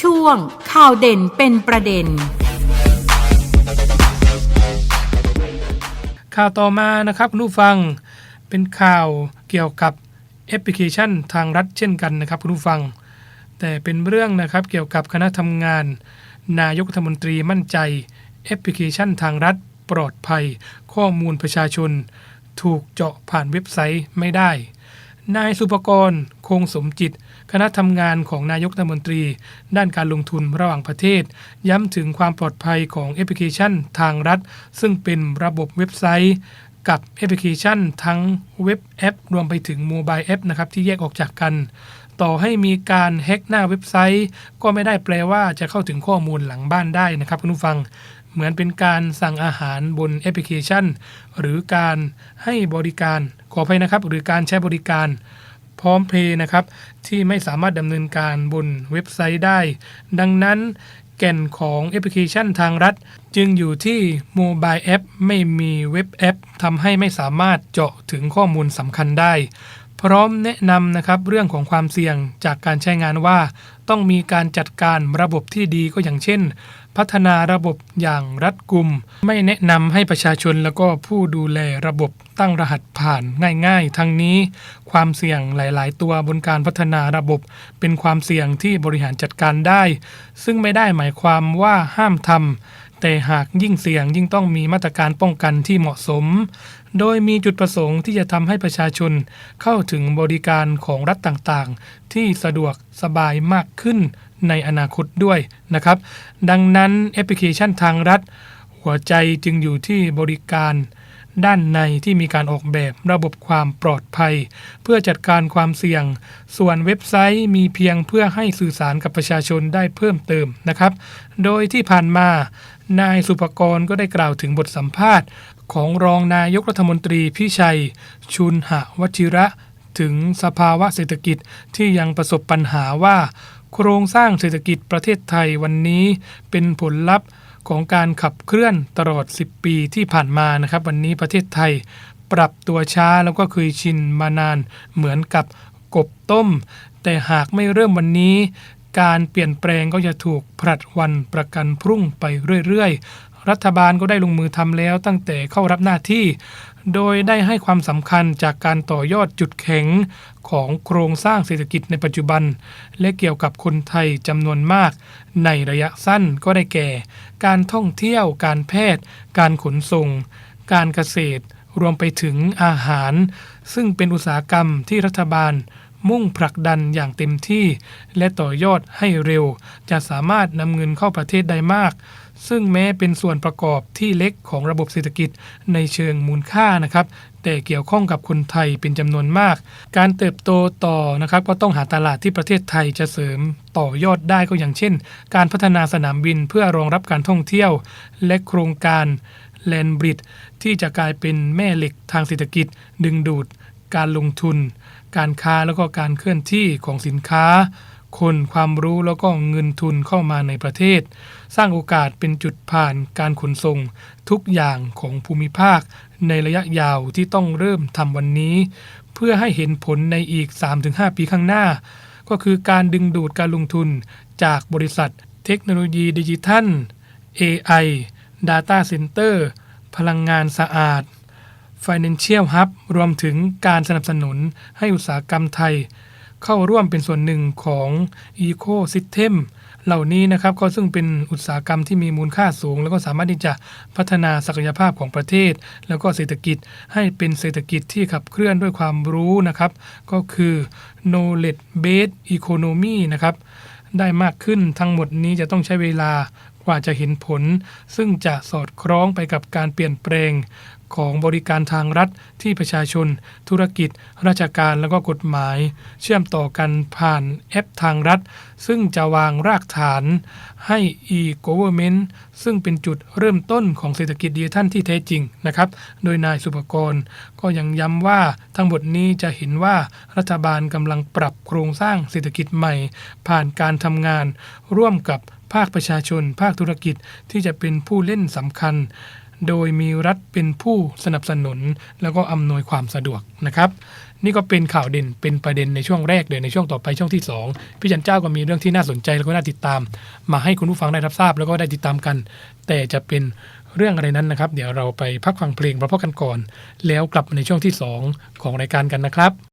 ช่วงข่าวเด่นเป็นประเด็น ข่าวต่อมานะครับคุณผู้ฟังเป็นข่าวเกี่ยวกับแอปพลิเคชันทางรัฐเช่นกันนะครับคุณผู้ฟัง แต่เป็นเรื่องนะครับเกี่ยวกับคณะทำงาน นายกรัฐมนตรีมั่นใจแอปพลิเคชันทางรัฐปลอดภัย ข้อมูลประชาชน ถูกเจาะผ่านเว็บไซต์ไม่ได้ นายสุปกรณ์คงสมจิต คณะทำงานของนายกรัฐมนตรี ด้านการลงทุนระหว่างประเทศ ย้ำถึงความปลอดภัยของแอปพลิเคชันทางรัฐ ซึ่งเป็นระบบเว็บไซต์กับแอปพลิเคชันทั้งเว็บแอป รวมไปถึงโมบายแอปนะครับที่แยกออกจากกัน ต่อให้มีการแฮ็กหน้าเว็บไซต์ ก็ไม่ได้แปลว่าจะเข้าถึงข้อมูลหลังบ้านได้นะครับคุณผู้ฟัง เหมือนเป็นการสั่งอาหารบนแอปพลิเคชัน หรือการให้บริการขออภัยนะครับหรือการใช้บริการพร้อมเพย์นะครับ ที่ไม่สามารถดำเนินการบนเว็บไซต์ได้ ดังนั้นแก่นของแอปพลิเคชันทางรัฐ จึงอยู่ที่โมบายแอปไม่มีเว็บแอปทำให้ไม่สามารถเจาะถึงข้อมูลสำคัญได้ พร้อมแนะนำนะครับเรื่องของความเสี่ยงจากการใช้งานว่า ต้องมีการจัดการระบบที่ดีก็อย่างเช่น พัฒนาระบบอย่างรัดกุม ไม่แนะนำให้ประชาชนแล้วก็ผู้ดูแลระบบตั้งรหัสผ่านง่ายๆ ทั้งนี้ ความเสี่ยงหลาย ๆ ตัวบนการพัฒนาระบบ เป็นความเสี่ยงที่บริหารจัดการได้ ซึ่งไม่ได้หมายความว่าห้ามทำ แต่หากยิ่งเสี่ยงยิ่งต้องมีมาตรการป้องกันที่เหมาะสม โดยมีจุดประสงค์ที่จะทำให้ประชาชนเข้าถึงบริการของรัฐต่างๆ ที่สะดวกสบายมากขึ้นในอนาคตด้วยนะครับ ดังนั้นแอปพลิเคชันทางรัฐ หัวใจจึงอยู่ที่บริการ ด้านในที่มีการออกแบบระบบความปลอดภัย เพื่อจัดการความเสี่ยง ส่วนเว็บไซต์มีเพียงเพื่อให้สื่อสารกับประชาชนได้เพิ่มเติมนะครับ โดยที่ผ่านมานายสุภกรก็ได้กล่าวถึงบทสัมภาษณ์ ของรองนายกรัฐมนตรีพิชัย ชุนหวชิระ ถึงสภาวะเศรษฐกิจที่ยังประสบปัญหาว่า โครงสร้างเศรษฐกิจประเทศไทยวันนี้เป็นผลลัพธ์ ของการขับเคลื่อนตลอด 10 ปีที่ผ่านมานะครับ วันนี้ประเทศไทยปรับตัวช้าแล้วก็เคยชินมานานเหมือนกับกบต้ม แต่หากไม่เริ่มวันนี้ การเปลี่ยนแปลงก็จะถูกผลัดวันประกันพรุ่งไปเรื่อยๆ รัฐบาลก็ได้ลงมือทำแล้วตั้งแต่เข้ารับหน้าที่ โดยได้ให้ความสำคัญจากการต่อยอดจุดแข็งของโครงสร้างเศรษฐกิจในปัจจุบัน และเกี่ยวกับคนไทยจำนวนมาก ในระยะสั้นก็ได้แก่ การท่องเที่ยว การแพทย์ การขนส่ง การเกษตร รวมไปถึงอาหาร ซึ่งเป็นอุตสาหกรรมที่รัฐบาลมุ่งผลักดันอย่างเต็มที่ และต่อยอดให้เร็ว จะสามารถนำเงินเข้าประเทศได้มาก ซึ่งแม้เป็นส่วนประกอบที่เล็กของระบบเศรษฐกิจในเชิงมูลค่านะครับ แต่เกี่ยวข้องกับคนไทยเป็นจำนวนมาก การเติบโตต่อนะครับก็ต้องหาตลาดที่ประเทศไทยจะเสริมต่อยอดได้ก็อย่างเช่น การพัฒนาสนามบินเพื่อรองรับการท่องเที่ยว และโครงการแลนบริดที่จะกลายเป็นแม่เหล็กทางเศรษฐกิจ ดึงดูด การลงทุน การค้าแล้วก็การเคลื่อนที่ของสินค้า คนความรู้แล้วก็เงินทุนเข้ามาในประเทศ สร้างโอกาสเป็นจุดผ่านการขนส่งทุกอย่างของภูมิภาค ในระยะยาวที่ต้องเริ่มทำวันนี้ เพื่อให้เห็นผลในอีก 3-5 ปีข้างหน้า ก็คือการดึงดูดการลงทุนจากบริษัท เทคโนโลยีดิจิทัล AI Data Center พลังงานสะอาด Financial Hub รวมถึงการสนับสนุนให้อุตสาหกรรมไทย เข้าร่วมเป็นส่วนหนึ่งของ Ecosystem เหล่านี้นะครับก็ซึ่งเป็นอุตสาหกรรมที่มีมูลค่าสูง แล้วก็สามารถที่จะพัฒนาศักยภาพของประเทศ แล้วก็เศรษฐกิจให้เป็นเศรษฐกิจที่ขับเคลื่อนด้วยความรู้นะครับ ก็คือ knowledge based economy นะครับได้มากขึ้นทั้งหมดนี้จะต้องใช้เวลากว่าจะเห็นผล ซึ่งจะสอดคล้องไปกับการเปลี่ยนแปลง ของบริการทางรัฐที่ประชาชน ธุรกิจ ราชการแล้วก็กฎหมาย เชื่อมต่อกันผ่านแอปทางรัฐ ซึ่งจะวางรากฐานให้ e-government ซึ่งเป็นจุดเริ่มต้นของเศรษฐกิจดิจิทัลที่แท้จริงนะครับ โดยนายสุภกรก็ยังย้ำว่าทั้งหมดนี้จะเห็นว่ารัฐบาลกำลังปรับโครงสร้างเศรษฐกิจใหม่ ผ่านการทำงาน ร่วมกับภาคประชาชน ภาคธุรกิจที่จะเป็นผู้เล่นสำคัญ โดยมีรัฐเป็นผู้สนับสนุน แล้วก็อำนวยความสะดวกนะครับ นี่ก็เป็นข่าวเด่นเป็นประเด็นในช่วงแรกเลยในช่วงต่อไปช่วงที่ 2 พี่จันเจ้าก็มีเรื่องที่น่าสนใจแล้วก็น่าติดตาม มาให้คุณผู้ฟังได้รับทราบแล้วก็ได้ติดตามกัน แต่จะเป็นเรื่องอะไรนั้นนะครับ เดี๋ยวเราไปพักฟังเพลงเพราะๆกันก่อน แล้วกลับมาในช่วงที่ 2 ของรายการกันนะครับ